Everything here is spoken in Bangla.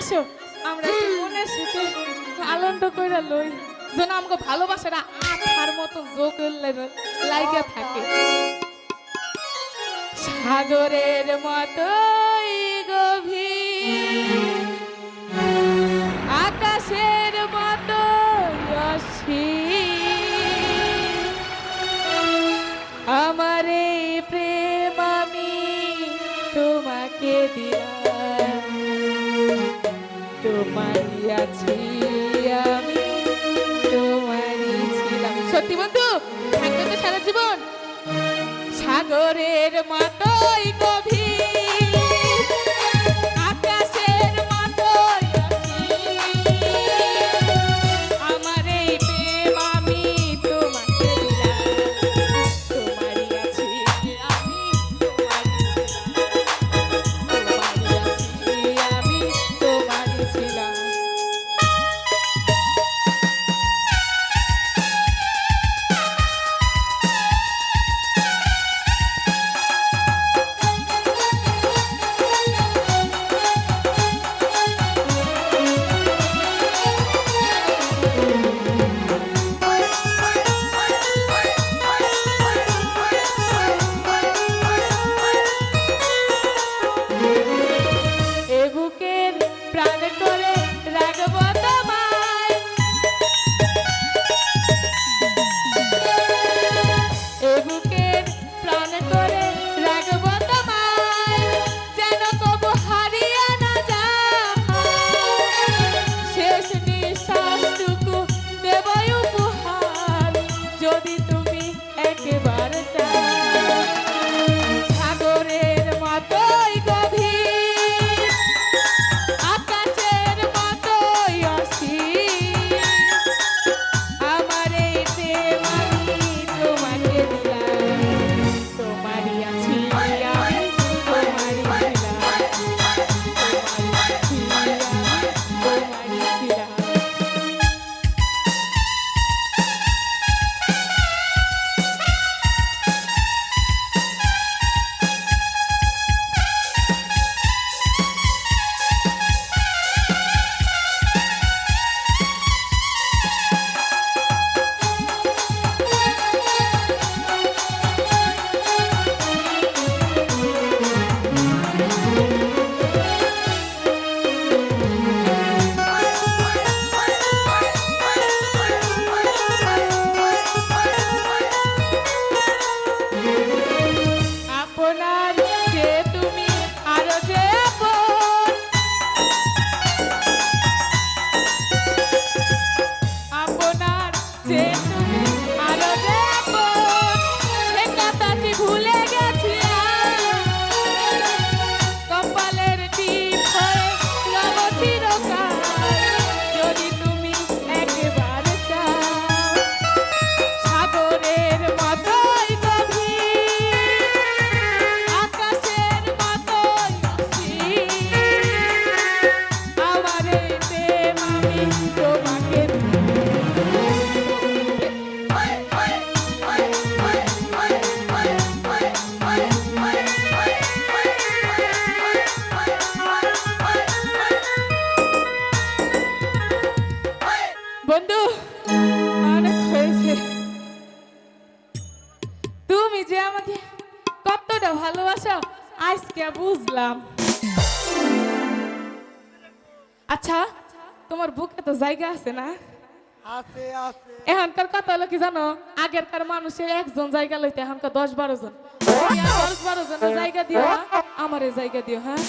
আসো। আমরা মনের সুখে আনন্দ কইরা লই। যেন আমাকে ভালোবাসাটা আঠার মতো যোগ লাইগা থাকে। সাগরের মতোই গভীর, আকাশের মতো আমার এই প্রেম আমি তোমাকে দিলাম। সত্যি বন্ধু সারা জীবন। সাগরের মতোই গভীর যদি তুমি একেবারে চাও Take যে আমাকে কতটা ভালোবাসো আজকে বুঝলাম। আচ্ছা তোমার বুকে তো জায়গা আছে না? এখনকার কথা হলো কি জানো? আগেরকার মানুষের একজন জায়গা লইতে এখনকার দশ বারো জন। দশ বারো জনের জায়গা দিও আমার জায়গা দিও হ্যাঁ?